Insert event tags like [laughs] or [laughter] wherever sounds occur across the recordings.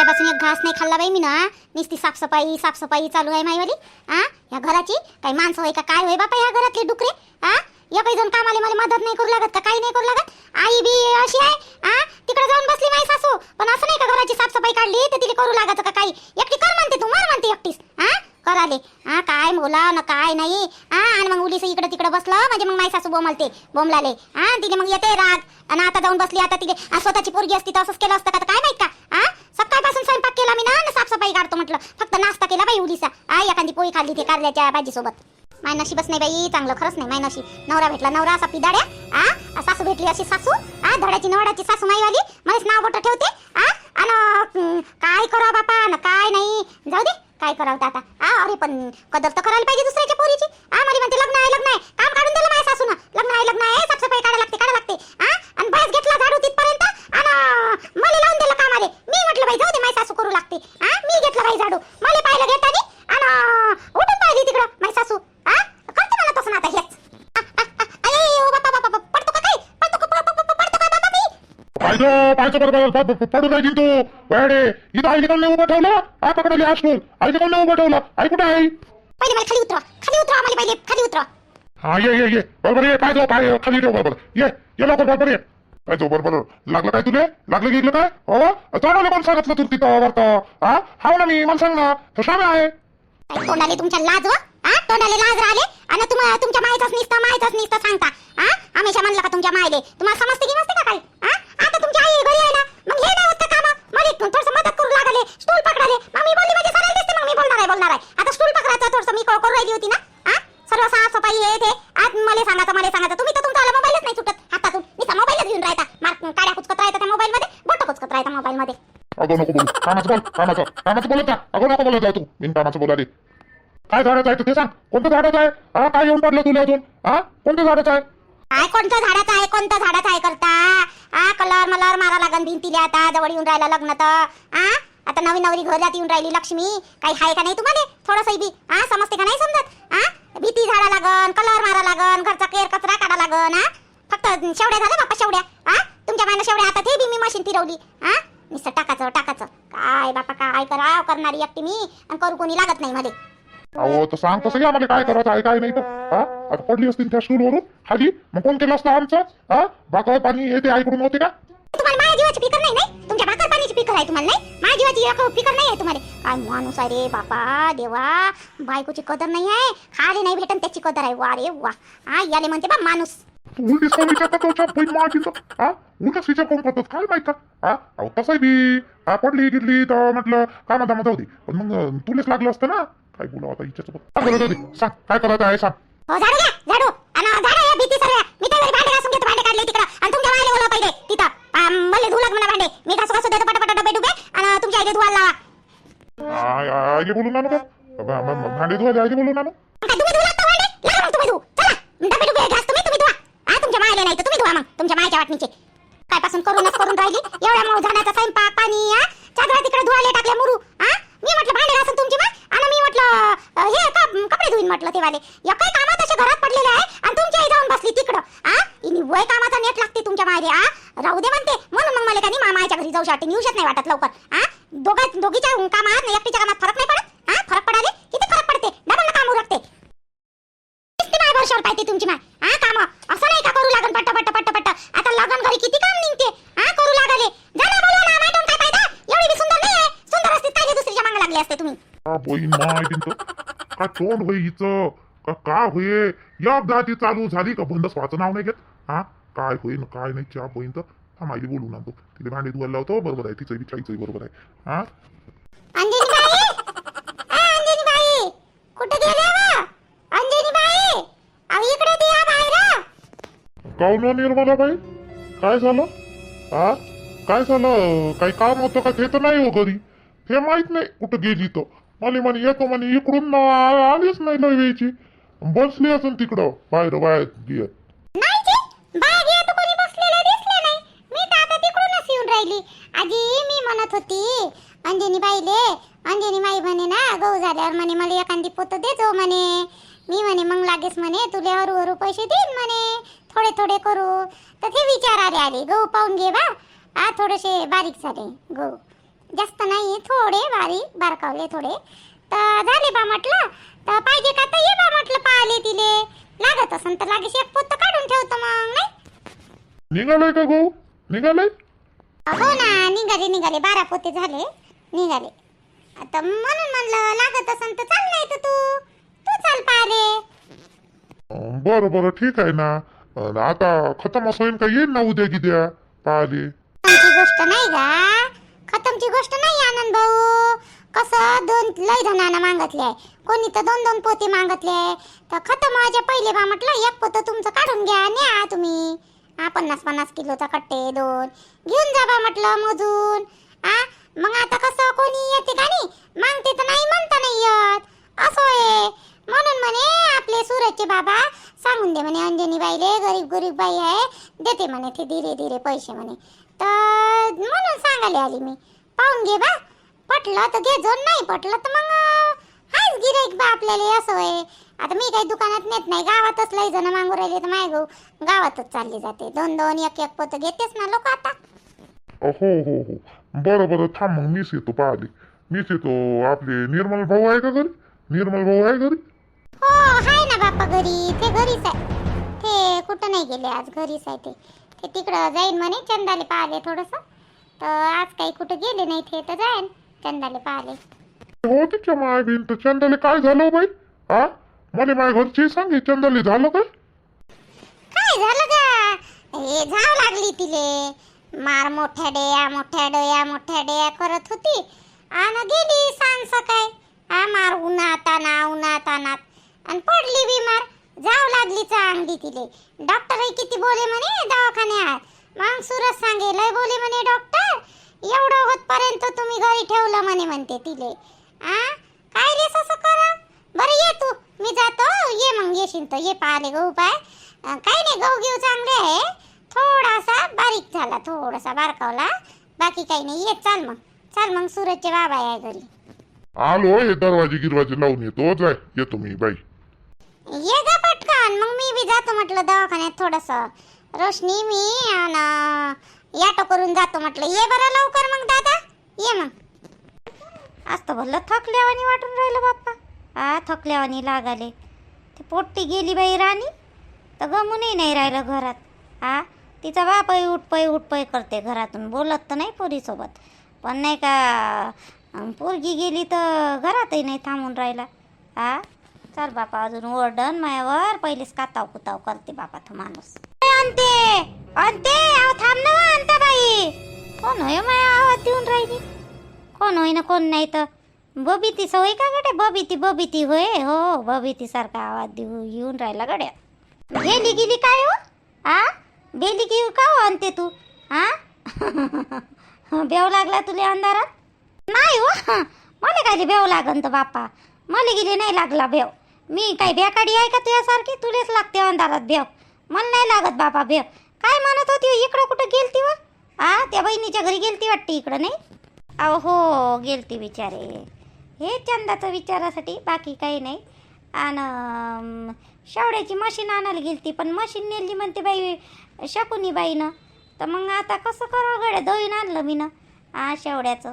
सकाळपासून एक घास नाही खाल्ला बाई मी ना. नुसती साफसफाई साफसफाई चालू आहे माईवाली. आ? या घराची? काही माणसं होय का? काय होय बापा या घरातले डुकरे? आ? या काही जण कामाले मला मदत नाही करू लागत का? काही नाही करू लागत? आई बी अशी आहे? आ? तिकडे जाऊन बसली माई सासू. पण असं नाही का घराची साफसफाई काढली तर तिला करू लागत का काही? एकटी कर म्हणते तू मार म्हणते एकटीस. हा कराले. हा काय बोला ना काय नाही. हा आणि मग उलीस इकडे तिकडे बसलं म्हणजे मग माई सासू बोमलते बोमलाले हा तिने मग येते राग. आणि आता जाऊन बसली आता तिने स्वतःची पोरगी असती तर असंच केलं असतं का? काय माहीत का? हा सकाळपासून स्वयंपाक केला मी ना आणि साफसफाई काढतो म्हटलं फक्त नाश्ता केला बाई उलीसा हा एखादी पोळी खाल्ली ते कारल्याच्या भाजीसोबत माय नशीबच नाही बाई चांगलं खरंच नाही माय नशीब नवरा भेटला नवरा असा पिदाड्या आ? सासू भेटली अशी सासू? आ धडाची नवडाची सासू माईवाली? मलाच नाव बोट ठेवते आ? आणि काय करावं बापा? न काय नाही. जाऊ दे काय करावं आता. आ अरे पण कदर तर करायला पाहिजे दुसऱ्याच्या पोरीची. आ मला म्हणते लग्न आहे लग्न आहे. काम काढून दिलं माझ्या सासून. लग्न आहे लग्न आहे साफसफाई काढायला लागते काढा लागते. आ? आणि बस घेतला झाडू तिथपर्यंत. आणि मला लावून दिलं कामाले. मी म्हटलं बाई जाऊ दे माझी सासू करू लागते आ मी घेतलं बाई झाडू मला पाहिलं घेतानी आणि उठून पाहिली तिकडं माझी सासू आ करते मला तसं ना आता हेच आ, आ, आ, अये, ओ बापा, बापा, बापा, पडतो का काय पडतो का प- प- प- पडतो का बापा मी पाहिजे पाहिजे बरोबर पडू नाही तू वेडे इथं आईने कोण उभं ठेवलं? आ पकडली तू आईने कोण उभं ठेवलं? आई कुठे आहे? पहिले मला खाली उतरा खाली उतरा मला पहिले. खाली उतरा हा ये ये ये. बरोबर ये पाहिजे पाय खाली ठेव बरोबर. ये ये लवकर बरोबर ये. पाहिजे बरोबर. लागलं काय तुले? लागलं गेलं काय? हो चालवलं कोण सांगितलं तू तिथं वरतं. हा? हाव ना मी मला सांग ना. तो शामे आहे. काय तोंडाले तुमच्या लाज व हा? तोंडाले लाज राहिले? आणि तुम्हाला तुमच्या मायचाच निसतं मायचाच निसतं सांगता. हा? हमेशा म्हणलं का तुमच्या मायले? तुम्हाला समजते की नसते का काही? हा? आता तुमची आई घरी आहे ना मग हे नाही होत का कामं मला थोडस मदत करू लागले स्टूल पकडाले. मग मी बोलली म्हणजे सरळ दिसते मग मी बोलणार आहे बोलणार आहे. आता स्टूल पकडायचं थोडस मी करू राहिली होती ना? हा? सर्व साफ सफाई हे ते. आज मला सांगायचं मला सांगायचं तुम्ही तर तुमचा मोबाईलच नाही सुटत. हातातून. मी मोबाईलच घेऊन राहता. मार्क काड्या कुचकत राहता त्या मोबाईल मध्ये बोट कुचकत राहता मोबाईल मध्ये अगो नको बोलू. कामाचं बोल कामाचं कामाचं बोलत जा. अगो नको बोलत जाय तू. बिन कामाचं बोला दे काय झाडाचं आहे तू ते सांग. कोणतं झाडाचं आहे? हा काय येऊन पडलं तुला अजून? हा? कोणतं झाडाचं आहे? काय कोणतं झाडाचं आहे कोणतं झाडाचं आहे करता? आ कलर मलर मारा लागन भिंतीला आता जवळ येऊन राहिला लग्न तर. आ आता नवी नवरी घरात येऊन राहिली लक्ष्मी. काही आहे का नाही तुम्हाला? थोडंसं बी आ समजते का नाही समजत? आ भीती झाडा लागन कलर मारा लागन घरचा केर कचरा काढा लागन आ. फक्त शेवड्या झाल्या बाप्पा शेवड्या. आ तुमच्या मायनं शेवड्या आता ते बी मी मशीन फिरवली. आ नुसतं टाकाचं टाकाचं. काय बापा काय कराव करणारी एकटी मी. आणि करू कोणी लागत नाही मध्ये अहो तर सांग तसं आम्हाला काय करायचं? आहे काय नाही तर हा? आता पडली असतील त्या स्टूलवरून खाली? मग कोण केलं असतं आमचं? हा? भाकर पाणी हे ते ऐकडून होते का? तुम्हाला माझ्या जीवाची फिकर नाही नाही? तुमच्या भाकर पाण्याची फिकर आहे तुम्हाला नाही? माझ्या जीवाची एक फिकर नाही आहे तुम्हाला? काय माणूस आहे रे बापा देवा! बायकोची कदर नाही आहे खाली नाही भेटन त्याची कदर आहे. वा रे वा! हा याले म्हणते बा माणूस. उलटीच कोण विचारतात तुझ्या बहीण माझीचं. हा? उलटच विचार कोण करतात काय माहीत का? हा? अहो तसंही बी हा पडली गिरली तर म्हटलं कामा दामात होती पण मग तुलेच लागलं असतं ना? काय बोलावं आता हिच्यासोबत सांग बोलत होती सांग काय करायचं आहे सांग हो झाडू घ्या झाडू आणि झाडू या भीती सर्व मी त्या घरी भांडे घासून घेतो भांडे काढले तिकडं आणि तुमच्या मायले बोलवा पहिले तिथं आ, मला धुऊ लाग म्हणा भांडे मी घासू घासू देतो पटापट डबे डुबे आणि तुमच्या आईले धुवायला लावा आय- आय- आईले बोलून आणू का भा- भा- भा- भांडे धुवायला आईले बोलून आणू काय तुम्ही धुऊ लागता भांडे लागा मग तुम्ही धुऊ चला डबे डुबे घास तुम्ही तुम्ही धुवा हा तुमच्या मायले नाही तर तुम्ही धुवा मग तुमच्या मायच्या वाटणीचे काय पासून करूनच करून राहिली एवढ्या मऊ झाडाचा स्वयंपाक पाणी हा चादरा तिकडे धुवायला टाकले मुरू हा मी म्हटलं भांडे घासून तुमची माय आणि मी म्हटलं अ, हे का कपडे धुईन म्हटलं ते वाले या काही कामात असे घरात पडलेले आहे आणि तुमची आई जाऊन बसली तिकडं हा इनी वय कामाचा नेट लागते तुमच्या मायले हा राहू दे म्हणते म्हणून मग मला काही मामाच्या घरी जाऊ शकते निवशत नाही वाटत लवकर हा दोघा दोघीच्या कामात आणि एकटीच्या कामात फरक नाही पडत हा फरक पडाले किती फरक पडते डबल काम उरकते किती माय वर्षावर पाहिजे तुमची माय हा काम असं नाही का करू लागन पट्ट पट्ट पट्ट पट्ट आता लगन घरी किती काम निघते हा करू लागले जा ना बोलवा ना मायटून काय फायदा एवढी बी सुंदर नाही आहे सुंदर असते काय लागले असते तुम्ही. हा बहीण माय तिचं का तोंड होई हिचं. का का होये? एकदा ती चालू झाली का बंद? स्वाचं नाव नाही घेत. हा? काय होईन काय नाही च्या बहीण तर. हा माहिती बोलून आणतो तिथे भांडे धुवायला लावतो बरोबर आहे. तिचं विचारायचंही बरोबर आहे. हा? अंजनी बाई आ, अंजनी बाई कुठे गेले वा अंजनी बाई अहो इकडे ते या बाहेर. काऊन निर्मला बाई काय झालं? हा? काय झालं? काही काम होतं का? ते तर नाही हो घरी. हे माहीत नाही कुठं गेली तर. मला म्हणे येतो म्हणे इकडून आ- आलीच नाही लय वेळची. बसली असून तिकडं बाहेर बाहेर गेत नाही बसलेलं नाही. मी आता तिकडूनच येऊन राहिली. आजी मी म्हणत होती अंजनी बाईले अंजनी माई म्हणे ना गहू झाल्यावर म्हणे मला एखादी पोत देतो म्हणे. मी म्हणे मग लागेस म्हणे तुले हरू हरू पैसे देईन म्हणे. थोडे थोडे करू. तर ते विचार आले आले गहू पाहून घे बा. आ थोडेसे बारीक झाले गहू. जास्त नाही थोडे बारीक बारकावले थोडे. तर झाले बा म्हटलं. तर पाहिजे का तर ये बा म्हटलं पाहिले तिले. लागत असन तर लागेल. एक पोत काढून ठेवतो मग नाही? निघालाय का गहू? निघालाय? हो ना निघाले निघाले. बारा पोते झाले. निघाले. आता म्हणून म्हणलं लागत असन तर चाल नाही तर तू. तू चाल पाहिले. अं, बरं बरं ठीक आहे ना. अं, आता खतम असं होईन का येईन ना उद्या किद्या पाहिले. खतमची गोष्ट नाही का? तुमची गोष्ट नाही आनंद भाऊ. कसं दोन लय जणांना मागतले आहे. कोणी तर दोन दोन पोते मागतले तर खतं माझ्या पहिले बा म्हटलं एक पोतं तुमचं काढून घ्या न्या तुम्ही. हा पन्नास पन्नास किलोचा कट्टे दोन. घेऊन जा बा म्हटलं मोजून. हा मग आता कसं कोणी येते का नाही? मागते तर नाही म्हणता नाही येत. असं आहे. म्हणून म्हणे आपले सूरजचे बाबा सांगून दे म्हणे अंजनी बाईले गरीब गरीब बाई आहे. देते म्हणे ते धीरे धीरे पैसे म्हणे. तर म्हणून सांगायला आली मी. पाहून घे बा. पटलं तर घे जो नाही पटलं तर मग हाच गिराईक बा आपल्याला असं आहे आता मी काही दुकानात नेत नाही गावातच लय जण मागू राहिले तर माय गहू गावातच चालली जाते. दोन दोन एक एक पोतं घेतेच ना लोक आता. हो हो हो. बरं बरं थांब मग मीच येतो पाहिले. मीच येतो आपले निर्मल भाऊ आहे का घरी? निर्मल भाऊ आहे घरी? हो आहे ना बाप्पा घरी. ते घरीच आहे. ते कुठं नाही गेले आज घरीच आहे ते. ते तिकडं जाईन म्हणे चंदाले पाहिले थोडंसं. तर आज काही कुठं गेले नाही ते तर जाईन. चंदाले पाहिले. हो तिच्या माय बिन तर चंदाले काय झालं हो बाई? हा मला माझ्या घरचे सांगे चंदाले झालं काय? काय झालं का हे झाव लागली तिले. मार मोठ्या डेया मोठ्या डोया मोठ्या डेया करत होती. आणि गेली सांग सकाळ. हा मार उन्हात आणा उन्हात आणत आणि पडली बिमार. जाव लागली चांगली तिले. डॉक्टरही किती बोले म्हणे दवाखान्यात. मग सुरज सांगे लय बोले म्हणे डॉक्टर. होतपर्यंत तुम्ही घरी ठेवलं म्हणे म्हणते तिले. आ? काय रे असं करा? बरं ये तू. मी जातो. ये मग येशील तर. ये पाहिले गहू पाय. काही नाही गहू घेऊ चांगले आहे. थोडासा बारीक झाला थोडासा बारकावला. बाकी काही नाही. ये चाल मग. चाल मग सूरजचे बाबा आहे घरी. आलो हे दरवाजे गिरवाजे लावून येतो. जाय येतो मी बाई. ये गा पटकन. मग मी बी जातो म्हटलं दवाखान्यात थोडस. रोशनी मी आणि याटो करून जातो म्हटलं. ये बरं लवकर मग दादा. ये मग आज तर भरलं थकल्यावानी वाटून राहिलं बाप्पा. आ थकल्यावानी लागाले. ते पोट्टी गेली बाई राणी. तर गमूनही नाही राहिलं घरात. आ तिचा बापही उठपय उठपय करते घरातून. बोलत तर नाही पोरीसोबत. पण नाही का पोरगी गेली तर घरातही नाही थांबून राहिला. आ चल बापा अजून ओरडन मायावर. पहिलेच काताव कुताव करते बापा तो माणूस. आणते आणते अहो थांब ना अंता बाई कोण होय माया? आवाज देऊन राहिली? कोण होय ना कोण नाही तर. बबिती सवय का गड्या? बबिती बबिती होय? हो बबिती सारखा आवाज देऊ येऊन राहिला गड्या. गेली गेली काय हो? आ? बेली की का हो आणते तू? आ? [laughs] बेव लागला तुला अंधारात? नाही हो. मला काय बेव लागन तर बाप्पा. मला गेली नाही लागला बेव मी काय बेकाडी आहे का तुझ्यासारखी? तुलेच लागते अंधारात बेव मला नाही लागत बापा बेव काय म्हणत होती? इकडं कुठं गेलती व? आ त्या बहिणीच्या घरी गेलती वाटते इकडं नाही? अहो हो गेलती बिचारे. हे चंदाचं विचारासाठी बाकी काही नाही. आणि शेवड्याची मशीन आणायला गेलती पण मशीन नेली म्हणते बाई शकुनी बाईनं तर मग आता कसं करावं गड्या? दळून आणलं मी ना आ शेवड्याचं.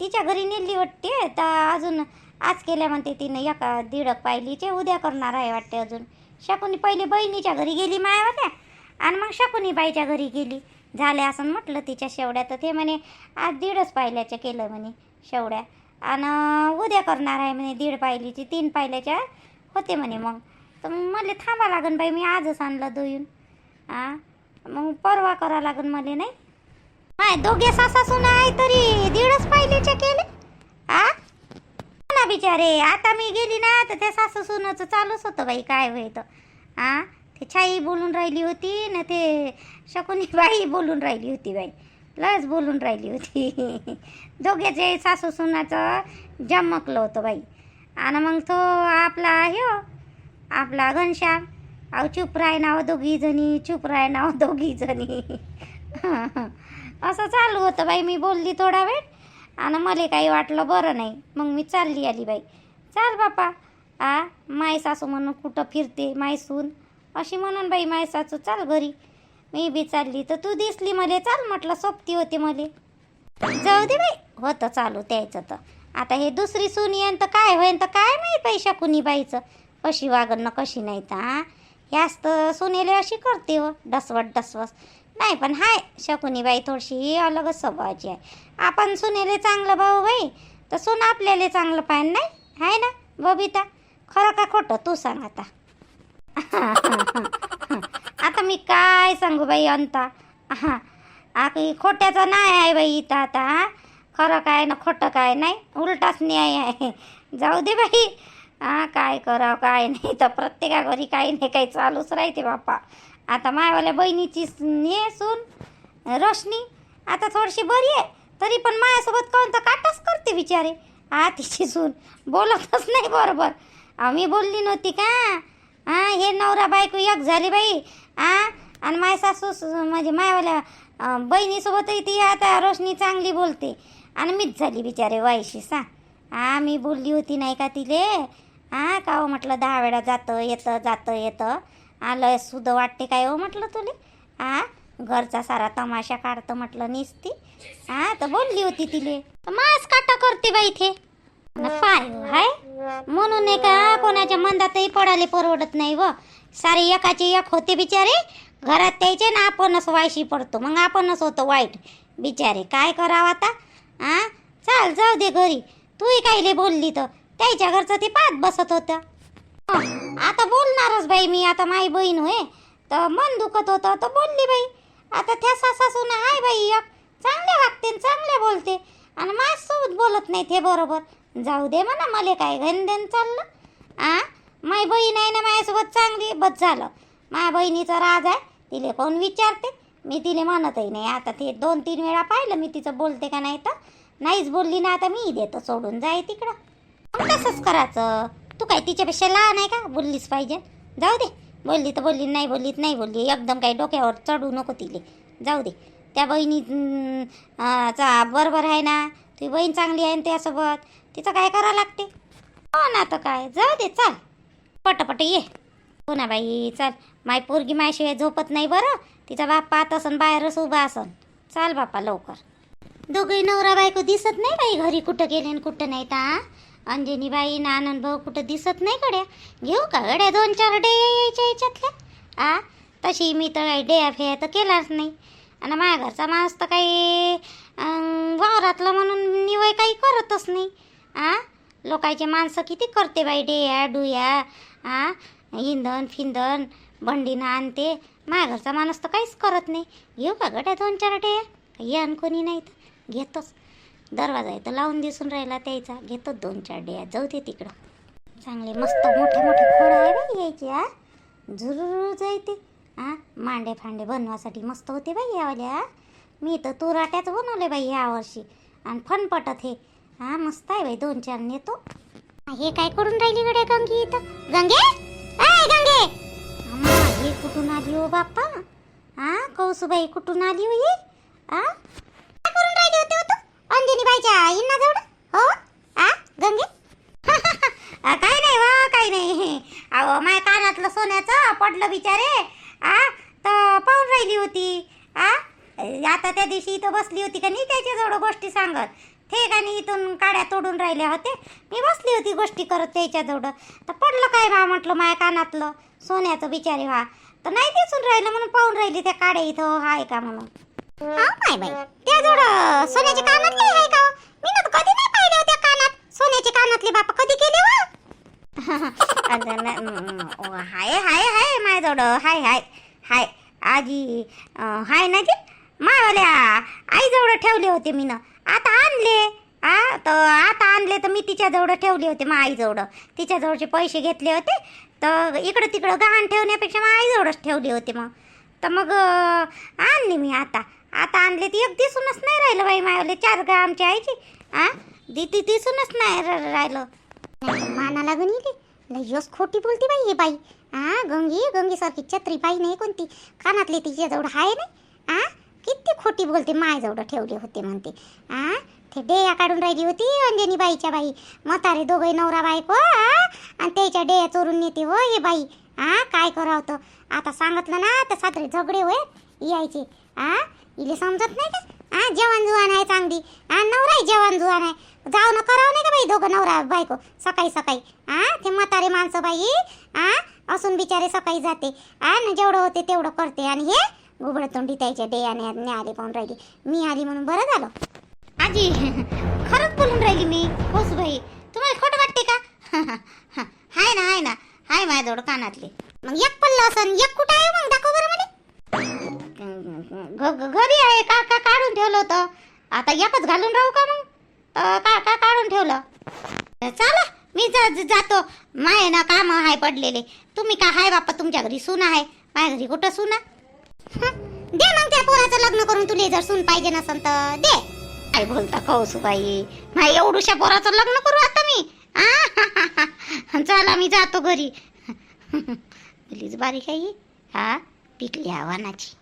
तिच्या घरी नेली वाटते तर अजून आज केल्या म्हणते तिनं एका दीडक पाहिलीचे उद्या करणार आहे वाटते अजून. शकुनी पहिले बहिणीच्या घरी गेली मायावाल्या आणि मग शकुनी बाईच्या घरी गेली. झाल्या असं म्हटलं तिच्या शेवड्या तर ते म्हणे आज दीडच पायल्याच्या केलं म्हणे शेवड्या. आणि उद्या करणार आहे म्हणे दीड पायलीची तीन पायल्याच्या होते म्हणे मग. तर मग मला थांबा लागन बाई मी आजच आणलं दोन आ? मग परवा करा लागन मला नाही? माय दोघे सासा सुना आहे तरी दीडच पाहिलेच्या केले? आ? ना बिचारे आता मी गेली ना तर त्या सासू सुनाचं चालूच होतं बाई काय होय तर. आ? ते छाई बोलून राहिली होती ना ते शकुनी बाई बोलून राहिली होती बाई. लस बोलून राहिली होती. [laughs] दोघेचे सासू सुनाचं जमकलं होतं बाई. आणि मग तो आपला हे हो, आपला घनश्याम. अहो चुप राय नाव हो दोघी जणी चुप राय नाव हो दोघी जणी. [laughs] असं चालू होतं बाई मी बोलली थोडा वेळ. आणि मला काही वाटलं बरं नाही. मग मी चालली आली बाई. चाल बापा. आ माय सासू म्हणून कुठं फिरते? माय सून अशी म्हणून बाई माय सासू चाल घरी. मी बी चालली तर तू दिसली मले. चाल म्हटलं सोबती होती मले. जाऊ दे बाई होतं चालू त्यायचं तर. आता हे दुसरी सुनी आणि तर काय होईन तर काय माहीत पैशा कुणी बाईचं. कशी वागण ना कशी नाही तर हां? ह्याच तर सुनेले अशी करते हो डसवट डसवस नाही पण हाय शकुनी बाई थोडीशी अलगच स्वभावाची आहे. आपण सुनेले चांगलं भाऊ बाई. तर सुना आपल्याला चांगलं पाहिजे नाही? आहे ना बबिता? खरं का खोटं? तू सांग आता. आता मी काय सांगू बाई अंता? हा आकी खोट्याचं नाही आहे बाई इथं आता खरं काय ना खोटं काय नाही उलटाच न्याय आहे. जाऊ दे बाई. हा काय करावं काय नाही. तर प्रत्येका घरी काही नाही काही चालूच राहते बापा आता मायावाल्या बहिणीची ने सून रोशनी आता थोडीशी बरी आहे. तरी पण माझ्यासोबत कोण तर काटाच करते बिचारे. आ तिची सून बोलतच नाही बरोबर. आम्ही मी बोलली नव्हती का? हा हे नवरा बायको एक झाली बाई. आ आणि माय सासू म्हणजे मायवाल्या बहिणीसोबतही ती आता रोशनी चांगली बोलते. आणि मीच झाली बिचारे वाईशी सा. आ मी बोलली होती नाही का तिले? हा का हो म्हटलं दहा वेळा जातं येतं जातं येतं. आलं सुद्धा वाटते काय हो म्हटलं तुले? आ घरचा सारा तमाशा काढतं म्हटलं निसती. हा तर बोलली होती तिले. मास काटा करते बाई इथे? पाय हाय? म्हणून नाही का कोणाच्या मंदातही पडाले परवडत नाही व. सारे एकाचे एक होते बिचारे घरात त्यायचे ना आपणच वायशी पडतो. मग आपणच होतो वाईट बिचारे. काय करावं आता? आ? चाल जाऊ दे घरी. तूही काहीले बोलली तर. त्याच्या घरचं ते पाहत बसत होतं. आता बोलणारच बाई मी आता माई बहीण होय. तर मन दुखत होतं तर बोलली बाई. आता त्या सासून आहे बाई एक. चांगले वागते चांगले बोलते. आणि माझ्यासोबत बोलत नाही ते बरोबर. जाऊ दे म्हणा मला काय घन देन चाललं? आ? माई बहीण आहे ना माझ्यासोबत चांगली बस झालं. माझ्या बहिणीचा राज आहे तिले कोण विचारते? मी तिले म्हणतही नाही. आता ते दोन तीन वेळा पाहिलं मी तिचं बोलते का नाही तर? नाहीच बोलली ना आता मी देतो सोडून जाय तिकडं. मग तसंच करायचं. तू काय तिच्यापेक्षा लहान आहे का? बोललीच पाहिजे. जाऊ दे. बोलली तर बोलली नाही बोलली नाही बोलली. एकदम काही डोक्यावर चढू नको तिले. जाऊ दे. त्या बहिणी चा बरोबर आहे ना? तुझी बहीण चांगली आहे ना त्यासोबत? तिचं काय करावं लागते? हो ना तर काय? जाऊ दे चाल. पटपट ये. हो ना बाई चाल. माय पोरगी मायशिवाय झोपत नाही बरं. तिचा बाप पाहत असन बाहेरच उभा असन. चाल बापा लवकर. दोघे नवरा बायको दिसत नाही बाई घरी कुठं गेले आणि कुठं नाही ता. अंजनी बाई ना आनंद भाऊ कुठं दिसत नाही गड्या. घेऊ का गड्या दोन चार डे यायच्या याच्यातल्या? आ? तशी मी तर काही डेया फेया तर केलाच नाही. आणि माझ्या घरचा माणूस तर काही वावरातलं म्हणून निवय काही करतच नाही. आ? लोकांचे माणसं किती करते बाई डेया डुया आ? इंधन फिंधन भंडीनं आणते. माझ्या घरचा माणूस तर काहीच करत नाही. येऊ का गड्या दोन चार डेया? काही आण कोणी नाही तर. घेतोच. दरवाजा आहे तर लावून दिसून राहिला त्याचा. घेतो दोन चार डेया. जाऊ दे तिकडं. चांगले मस्त मोठे मोठे खोड आहे बाई यायचे आ? झुरू जायते. आ? मांडे फांडे बनवासाठी मस्त होते बाई यावाल्या मी तर तुराट्याच बनवले बाई यावर्षी आणि फनपटत हे. हा मस्त आहे बाई दोन चार नेतो. हे काय करून राहिली गड्या गंगी इथं? गंगे? आय गंगे! अम्मा हे कुठून आली हो बाप्पा? हा कौसुबाई कुठून आली हो ही? हा? काय करून राहिली होती हो तू? अंजनी बाईच्या आईंना जवळ हो? आ गंगे? [laughs] आ, काय नाही वा काही नाही. अहो माझ्या कानातलं सोन्याचं पडलं बिचारे. आ तर पाहून राहिली होती. आ आता त्या दिवशी इथं बसली होती का नाही? तिथून काड्या तोडून राहिल्या होते. मी बसली होती गोष्टी करत त्याच्याजवळ. तर पडलं काय बा म्हटलं माझ्या कानातलं? सोन्याचं बिचारे व्हा. तर नाही दिसून राहिलं म्हणून पाहून राहिली त्या काड्या इथं. हाय का म्हणून? हा काय बाई. त्याजवळ सोन्याचे कानातले आहे का हो? मी ना कधी नाही पाहिले त्या कानात. सोन्याचे कानातले बापा कधी केले हो? [laughs] वा हाय हाय हाय माझ्याजवळ. हाय हाय हाय. आजी हाय ना की मायवाल्या आईजवळ ठेवले होते मी ना. आता आणले. आ तर आता आणले तर मी तिच्याजवळ ठेवले होते मग आईजवळ. तिच्याजवळचे पैसे घेतले होते तर इकडं तिकडं गहाण ठेवण्यापेक्षा मग आईजवळच ठेवले होते मग. तर मग आणली मी आता. आता आणले ती एक दिसूनच नाही राहिलं बाई मायवले चार गा आमच्या आईची. आ दी ती दिसूनच नाही र- राहिलं. माना लागून येते लय यस खोटी बोलते बाई हे बाई. आ गंगी गंगीसारखी छत्री बाई नाही कोणती. कानातली तिच्याजवळ आहे नाही. आ किती खोटी बोलते मायजवळ ठेवले होते म्हणते. आ ते डेया काढून राहिली होती अंजनी बाईच्या बाई. म्हातारे दोघे नवरा बायको आणि त्याच्या डेया चोरून नेते हो हे बाई. आ काय करावं आता? सांगितलं ना तर सातरे झगडे होय यायचे. आ इले समजत नाही का? हा? जेवण जुवान आहे चांगली. हा? नवराही जेवण जुवान आहे. जाऊ न करावं नाही का बाई दोघं नवरा बायको? सकाळी सकाळी. हा? ते म्हातारे माणसं बाई हा? असून बिचारे सकाळी जाते. आणि न जेवढं होते तेवढं करते. आणि हे गुबड तोंडी त्याच्या डेयाने आले पाहून राहिली. मी आली म्हणून बरं झालं. आजी. खरंच बोलून राहिली मी. होस भाई तुम्हाला खोटं वाटते का? हाय ना हाय ना. हाय माझ्याजवळ कानातले. मग एक पडलं असन एक कुठं आहे मग? दाखव बरं मला. घरी आहे. का का काढून ठेवलं होतं. आता एकच घालून राहू का मग? का का काढून ठेवलं? चला मी जातो. माय ना काम हाय पडलेले. तुम्ही का हाय बाप्पा? तुमच्या घरी सून आहे माझ्या घरी कुठं सून? दे मग त्या पोराचं लग्न करून तुला जर सून पाहिजे नसन तर. दे. काय बोलता कौसुबाई? माझ्या एवढूशा पोराचं लग्न करू आता मी. चला मी जातो घरी. [laughs] प्लीज बारीक आहे. ही. हा पिकली आव्हानाची.